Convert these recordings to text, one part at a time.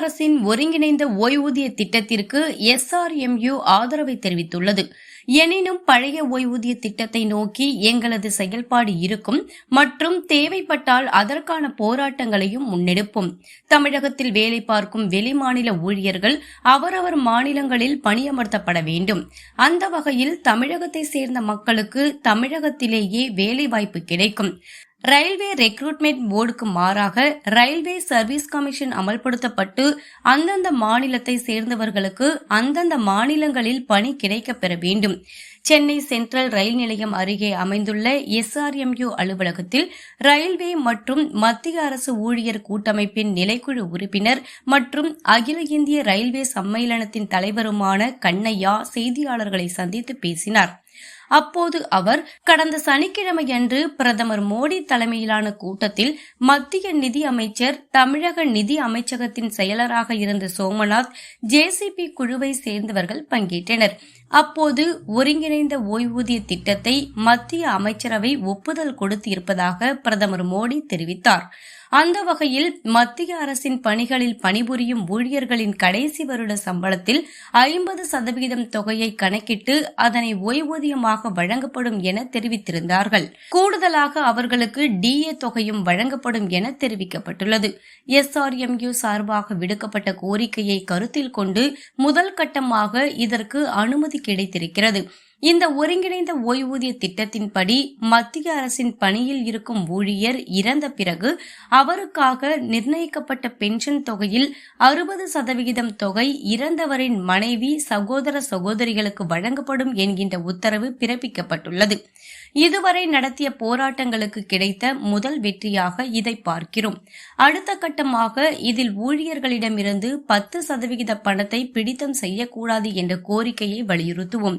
அரசின் ஒருங்கிணைந்த ஓய்வூதிய திட்டத்திற்கு எஸ்ஆர்எம்யூ ஆதரவை தெரிவித்துள்ளது. எனினும் பழைய ஓய்வூதிய திட்டத்தை நோக்கி எங்களது செயல்பாடு இருக்கும் மற்றும் தேவைப்பட்டால் அதற்கான போராட்டங்களையும் முன்னெடுப்போம். தமிழகத்தில் வேலை பார்க்கும் வெளிமாநில ஊழியர்கள் அவரவர் மாநிலங்களில் பணியமர்த்தப்பட வேண்டும். அந்த வகையில் தமிழகத்தை சேர்ந்த மக்களுக்கு தமிழகத்திலேயே வேலைவாய்ப்பு கிடைக்கும். ரயில்வே ரெக்ரூட்மெண்ட் போர்டுக்கு மாறாக ரயில்வே சர்வீஸ் கமிஷன் அமல்படுத்தப்பட்டு அந்தந்த மாநிலத்தை சேர்ந்தவர்களுக்கு அந்தந்த மாநிலங்களில் பணி கிடைக்கப் பெற வேண்டும். சென்னை சென்ட்ரல் ரயில் நிலையம் அருகே அமைந்துள்ள எஸ்ஆர்எம்யூ அலுவலகத்தில் ரயில்வே மற்றும் மத்திய அரசு ஊழியர் கூட்டமைப்பின் நிலைக்குழு உறுப்பினர் மற்றும் அகில இந்திய ரயில்வே சம்மேளனத்தின் தலைவருமான கண்ணையா செய்தியாளர்களை சந்தித்து பேசினார். அப்போது அவர் கடந்த சனிக்கிழமையன்று பிரதமர் மோடி தலைமையிலான கூட்டத்தில் மத்திய நிதி அமைச்சர் தமிழக நிதி அமைச்சகத்தின் செயலராக இருந்த சோமநாத் ஜேசிபி குழுவை சேர்ந்தவர்கள் பங்கேற்றனர். அப்போது ஒருங்கிணைந்த ஓய்வூதிய திட்டத்தை மத்திய அமைச்சரவை ஒப்புதல் கொடுத்து இருப்பதாக பிரதமர் மோடி தெரிவித்தார். அந்த வகையில் மத்திய அரசின் பணிகளில் பணிபுரியும் ஊழியர்களின் கடைசி வருட சம்பளத்தில் ஐம்பது சதவீதம் தொகையை கணக்கிட்டு அதனை ஓய்வூதியமாக வழங்கப்படும் என தெரிவித்திருந்தார்கள். கூடுதலாக அவர்களுக்கு டிஏ தொகையும் வழங்கப்படும் என தெரிவிக்கப்பட்டுள்ளது. எஸ்ஆர்எம்யூ சார்பாக விடுக்கப்பட்ட கோரிக்கையை கருத்தில் கொண்டு முதல் கட்டமாக இதற்கு அனுமதி கிடைத்திருக்கிறது. இந்த ஒருங்கிணைந்த ஓய்வூதிய திட்டத்தின்படி மத்திய அரசின் பணியில் இருக்கும் ஊழியர் இறந்த பிறகு அவருக்காக நிர்ணயிக்கப்பட்ட பென்ஷன் தொகையில் அறுபது சதவிகிதம் தொகை இறந்தவரின் மனைவி சகோதர சகோதரிகளுக்கு வழங்கப்படும் என்கின்ற உத்தரவு பிறப்பிக்கப்பட்டுள்ளது. இதுவரை நடத்திய போராட்டங்களுக்கு கிடைத்த முதல் வெற்றியாக இதை பார்க்கிறோம். அடுத்த கட்டமாக இதில் ஊழியர்களிடமிருந்து பத்து சதவிகித பணத்தை பிடித்தம் செய்யக்கூடாது என்ற கோரிக்கையை வலியுறுத்துவோம்.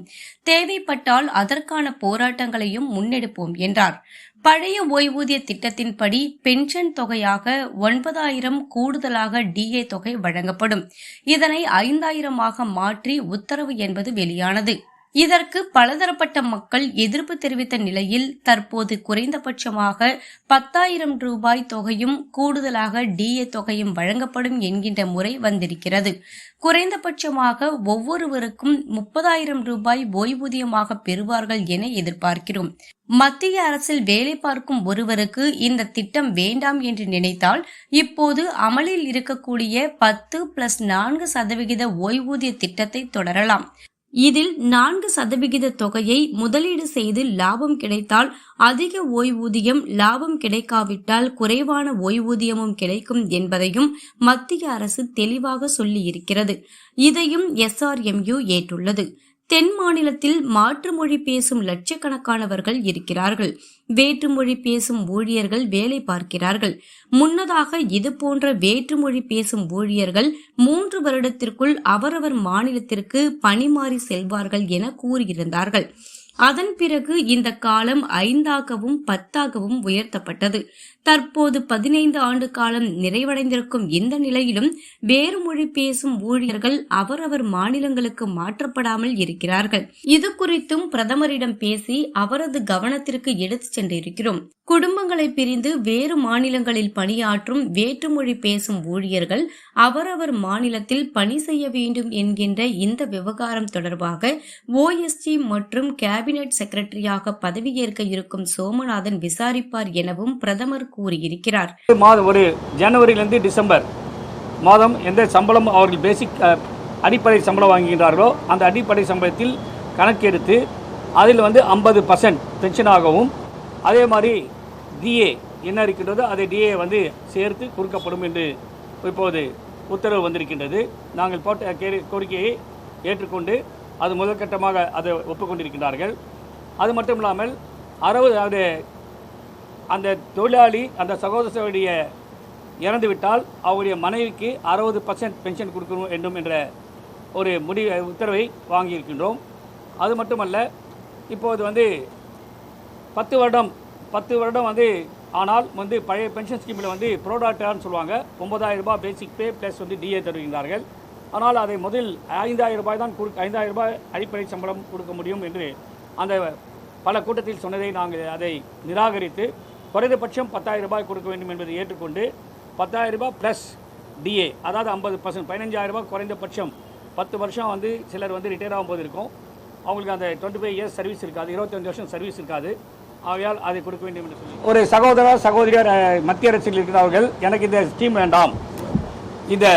தேவைப்பட்டால் அதற்கான போராட்டங்களையும் முன்னெடுப்போம் என்றார். பழைய ஓய்வூதிய திட்டத்தின்படி பென்ஷன் தொகையாக ஒன்பதாயிரம் கூடுதலாக டிஏ தொகை வழங்கப்படும். இதனை ஐந்தாயிரமாக மாற்றி உத்தரவு என்பது வெளியானது. இதற்கு பலதரப்பட்ட மக்கள் எதிர்ப்பு தெரிவித்த நிலையில் தற்போது குறைந்தபட்சமாக பத்தாயிரம் ரூபாய் தொகையும் கூடுதலாக டிஏ தொகையும் வழங்கப்படும் என்கின்ற முறை வந்திருக்கிறது. குறைந்தபட்சமாக ஒவ்வொருவருக்கும் முப்பதாயிரம் ரூபாய் ஓய்வூதியமாக பெறுவார்கள் என எதிர்பார்க்கிறோம். மத்திய அரசில் வேலை பார்க்கும் ஒருவருக்கு இந்த திட்டம் வேண்டாம் என்று நினைத்தால் இப்போது அமலில் இருக்கக்கூடிய பத்து பிளஸ் நான்கு சதவிகித ஓய்வூதிய திட்டத்தை தொடரலாம். இதில் நான்கு சதவிகித தொகையை முதலீடு செய்து லாபம் கிடைத்தால் அதிக ஓய்வூதியம் லாபம் கிடைக்காவிட்டால் குறைவான ஓய்வூதியமும் கிடைக்கும் என்பதையும் மத்திய அரசு தெளிவாக சொல்லியிருக்கிறது. இதையும் எஸ்ஆர்எம்யூ ஏற்றுள்ளது. தென் மாநிலத்தில் மாற்று மொழி பேசும் லட்சக்கணக்கானவர்கள் இருக்கிறார்கள். வேற்றுமொழி பேசும் ஊழியர்கள் வேலை பார்க்கிறார்கள். முன்னதாக இது போன்ற வேற்றுமொழி பேசும் ஊழியர்கள் மூன்று வருடத்திற்குள் அவரவர் மாநிலத்திற்கு பணிமாறி செல்வார்கள் என கூறியிருந்தார்கள். அதன் பிறகு இந்த காலம் ஐந்தாகவும் பத்தாகவும் உயர்த்தப்பட்டது. தற்போது பதினைந்து ஆண்டு காலம் நிறைவடைந்திருக்கும் இந்த நிலையிலும் வேறு மொழி பேசும் ஊழியர்கள் அவரவர் மாநிலங்களுக்கு மாற்றப்படாமல் இருக்கிறார்கள். இது குறித்தும் பிரதமரிடம் பேசி அவரது கவனத்திற்கு எடுத்துச் சென்றிருக்கிறோம். குடும்பங்களை பிரிந்து வேறு மாநிலங்களில் பணியாற்றும் வேற்றுமொழி பேசும் ஊழியர்கள் அவரவர் மாநிலத்தில் பணி செய்ய வேண்டும் என்கின்ற இந்த விவகாரம் தொடர்பாக ஓஎஸ்டி மற்றும் கே கேபினெட் செக்ரட்டரியாக பதவியேற்க இருக்கும் சோமநாதன் விசாரிப்பார் எனவும் பிரதமர் கூறியிருக்கிறார். மாதம் ஒரு ஜனவரியிலிருந்து டிசம்பர் மாதம் எந்த சம்பளம் அவர்கள் பேசிக் அடிப்படை சம்பளம் வாங்குகின்றார்களோ அந்த அடிப்படை சம்பளத்தில் கணக்கெடுத்து அதில் வந்து ஐம்பது பர்சன்ட் பென்ஷனாகவும் அதே மாதிரி டிஏ என்ன இருக்கின்றதோ அதை டிஏ வந்து சேர்த்து கொடுக்கப்படும் என்று இப்போது உத்தரவு வந்திருக்கின்றது. நாங்கள் போட்ட கே கோரிக்கையை ஏற்றுக்கொண்டு அது முதற்கட்டமாக அதை ஒப்புக்கொண்டிருக்கின்றார்கள். அது மட்டும் இல்லாமல் அறுபது அது அந்த தொழிலாளி அந்த சகோதர சகோதரிய இறந்து விட்டால் அவருடைய மனைவிக்கு அறுபது பர்சன்ட் பென்ஷன் கொடுக்கணும் வேண்டும் என்ற ஒரு முடி உத்தரவை வாங்கியிருக்கின்றோம். அது மட்டுமல்ல இப்போது வந்து பத்து வருடம் பத்து வருடம் வந்து ஆனால் வந்து பழைய பென்ஷன் ஸ்கீமில் வந்து ப்ரோடாக்டான்னு சொல்லுவாங்க. ஒம்பதாயிரம் ரூபாய் பேசிக் பே ப்ளஸ் வந்து டிஏ தருகின்றார்கள். ஆனால் அதை முதல் ஐந்தாயிரம் ரூபாய் தான் கொடுக்க ஐந்தாயிரம் ரூபாய் அடிப்படை சம்பளம் கொடுக்க முடியும் என்று அந்த பல கூட்டத்தில் சொன்னதை நாங்கள் அதை நிராகரித்து குறைந்தபட்சம் பத்தாயிரம் ரூபாய் கொடுக்க வேண்டும் என்பதை ஏற்றுக்கொண்டு பத்தாயிரம் ரூபாய் ப்ளஸ் டிஏ அதாவது ஐம்பது பர்சன்ட் பதினஞ்சாயிரம் ரூபாய் குறைந்தபட்சம் பத்து வருஷம் வந்து சிலர் வந்து ரிட்டையர் ஆகும்போது இருக்கும். அவங்களுக்கு அந்த டுவெண்ட்டி ஃபைவ் இயர்ஸ் சர்வீஸ் இருக்காது இருபத்தஞ்சு வருஷம் சர்வீஸ் இருக்காது. ஆகையால் அதை கொடுக்க வேண்டும் என்று சொல்லி. ஒரு சகோதரர் சகோதரியர் மத்திய அரசில் இருக்கிறவர்கள் எனக்கு இந்த ஸ்கீம் வேண்டாம். இந்த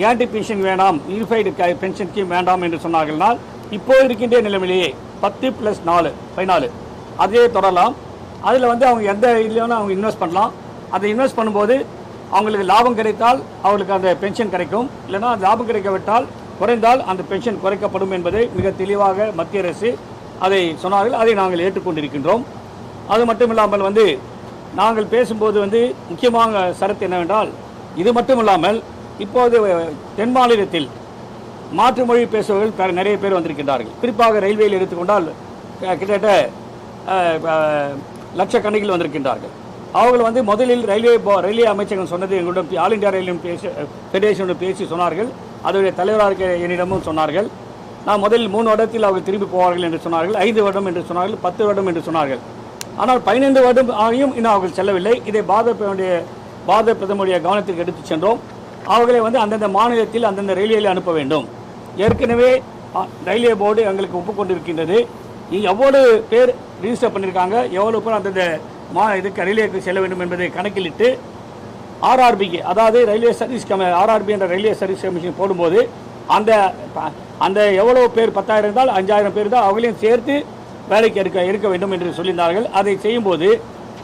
கேரண்டி பென்ஷன் வேண்டாம் யூனிஃபைடு பென்ஷன் ஸ்கீம் வேண்டாம் என்று சொன்னார்கள்னால் இப்போ இருக்கின்ற நிலைமையிலேயே பத்து ப்ளஸ் நாலு பதினாலு. அதே தொடரலாம். அதில் வந்து அவங்க எந்த இதுலையும் அவங்க இன்வெஸ்ட் பண்ணலாம். அதை இன்வெஸ்ட் பண்ணும்போது அவங்களுக்கு லாபம் கிடைத்தால் அவங்களுக்கு அந்த பென்ஷன் கிடைக்கும். இல்லைனா அந்த லாபம் கிடைக்கவிட்டால் குறைந்தால் அந்த பென்ஷன் குறைக்கப்படும் என்பதை மிக தெளிவாக மத்திய அரசு அதை சொன்னார்கள். அதை நாங்கள் ஏற்றுக்கொண்டிருக்கின்றோம். அது மட்டும் இல்லாமல் வந்து நாங்கள் பேசும்போது வந்து முக்கியமான சரத்து என்னவென்றால் இது மட்டும் இல்லாமல் இப்போது தென் மாநிலத்தில் மாற்று மொழி பேசுபவர்கள் நிறைய பேர் வந்திருக்கின்றார்கள். குறிப்பாக ரயில்வேயில் எடுத்துக்கொண்டால் கிட்டத்தட்ட லட்சக்கணக்கில் வந்திருக்கின்றார்கள். அவர்கள் வந்து முதலில் ரயில்வே ரயில்வே அமைச்சகம் சொன்னது எங்களுடன் ஆல் இந்தியா ரயில்வே பேசி ஃபெடரேஷனுடன் பேசி சொன்னார்கள். அதனுடைய தலைவராக இருக்க என்னிடமும் சொன்னார்கள். நான் முதலில் மூணு வருடத்தில் அவர்கள் திரும்பி போவார்கள் என்று சொன்னார்கள். ஐந்து வருடம் என்று சொன்னார்கள். பத்து வருடம் என்று சொன்னார்கள். ஆனால் பதினைந்து வருடம் ஆகியும் இன்னும் அவர்கள் செல்லவில்லை. இதை பாரத பாரத பிரதமருடைய கவனத்திற்கு எடுத்துச் சென்றோம். அவர்களை வந்து அந்தந்த மாநிலத்தில் அந்தந்த ரயில்வேயில் அனுப்ப வேண்டும். ஏற்கனவே ரயில்வே போர்டு எங்களுக்கு ஒப்புக்கொண்டிருக்கின்றது எவ்வளவு பேர் ரிஜிஸ்டர் பண்ணியிருக்காங்க எவ்வளவு பேர் அந்தந்த மா இதுக்கு ரயில்வேக்கு செல்ல வேண்டும் என்பதை கணக்கிலிட்டு ஆர்ஆர்பிக்கு அதாவது ரயில்வே சர்வீஸ் கம ஆர்ஆர்பி என்ற ரயில்வே சர்வீஸ் கமிஷன் போடும்போது அந்த அந்த எவ்வளோ பேர் பத்தாயிரம் இருந்தால் அஞ்சாயிரம் பேர் தான் அவங்களையும் சேர்த்து வேலைக்கு எடுக்க எடுக்க வேண்டும் என்று சொல்லியிருந்தார்கள். அதை செய்யும்போது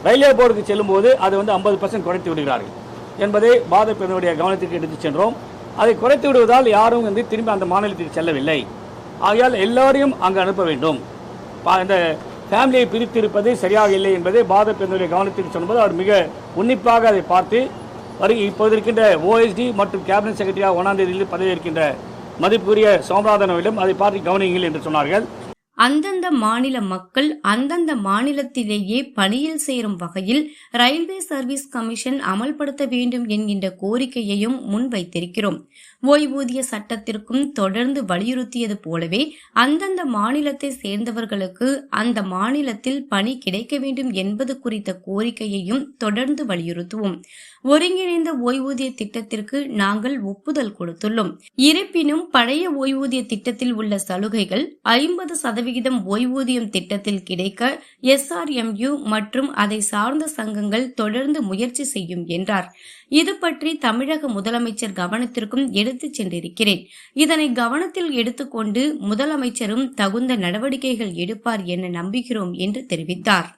ரயில்வே போர்டுக்கு செல்லும்போது அது வந்து ஐம்பது பர்சன்ட் குறைத்து விடுகிறார்கள். என்பதை பாதப்பினுடைய கவனத்திற்கு எடுத்துச் சென்றோம். அதை குறைத்து விடுவதால் யாரும் வந்து திரும்பி அந்த மாநிலத்திற்கு செல்லவில்லை. ஆகையால் எல்லோரையும் அங்கு அனுப்ப வேண்டும். பா- இந்த ஃபேமிலியை பிரித்திருப்பது சரியாக இல்லை என்பதை பாதப்பினுடைய கவனத்திற்கு சொன்னபோது அவர் மிக உன்னிப்பாக அதை பார்த்து வருகை இப்போது இருக்கின்ற ஓஎஸ்டி மற்றும் கேபினட் செக்ரட்டரியாக ஒன்றாம் தேதியில் பதவி மதிப்புரிய சோமநாதன் அதை பார்த்து கவனியுங்கள் என்று சொன்னார்கள். அந்தந்த மாநில மக்கள் அந்தந்த மாநிலத்திலேயே பணியில் சேரும் வகையில் ரயில்வே சர்வீஸ் கமிஷன் அமல்படுத்த வேண்டும் என்கின்ற கோரிக்கையையும் முன்வைத்திருக்கிறோம். ஓய்வூதிய சட்டத்திற்கும் தொடர்ந்து வலியுறுத்தியது போலவே அந்தந்த மாநிலத்தை சேர்ந்தவர்களுக்கு அந்த மாநிலத்தில் பணி கிடைக்க வேண்டும் என்பது குறித்த கோரிக்கையையும் தொடர்ந்து வலியுறுத்துவோம். ஒருங்கிணைந்த ஓய்வூதிய திட்டத்திற்கு நாங்கள் ஒப்புதல் கொடுத்துள்ளோம். இருப்பினும் பழைய ஓய்வூதிய திட்டத்தில் உள்ள சலுகைகள் ஐம்பது சதவிகிதம் ஓய்வூதியம் திட்டத்தில் கிடைக்க எஸ்ஆர்எம்யூ மற்றும் அதை சார்ந்த சங்கங்கள் தொடர்ந்து முயற்சி செய்யும் என்றார். இது பற்றி தமிழக முதலமைச்சர் கவனத்திற்கும் எடுத்துச் சென்றிருக்கிறேன். இதனை கவனத்தில் எடுத்துக்கொண்டு முதலமைச்சரும் தகுந்த நடவடிக்கைகள் எடுப்பார் என நம்புகிறோம் என்று தெரிவித்தார்.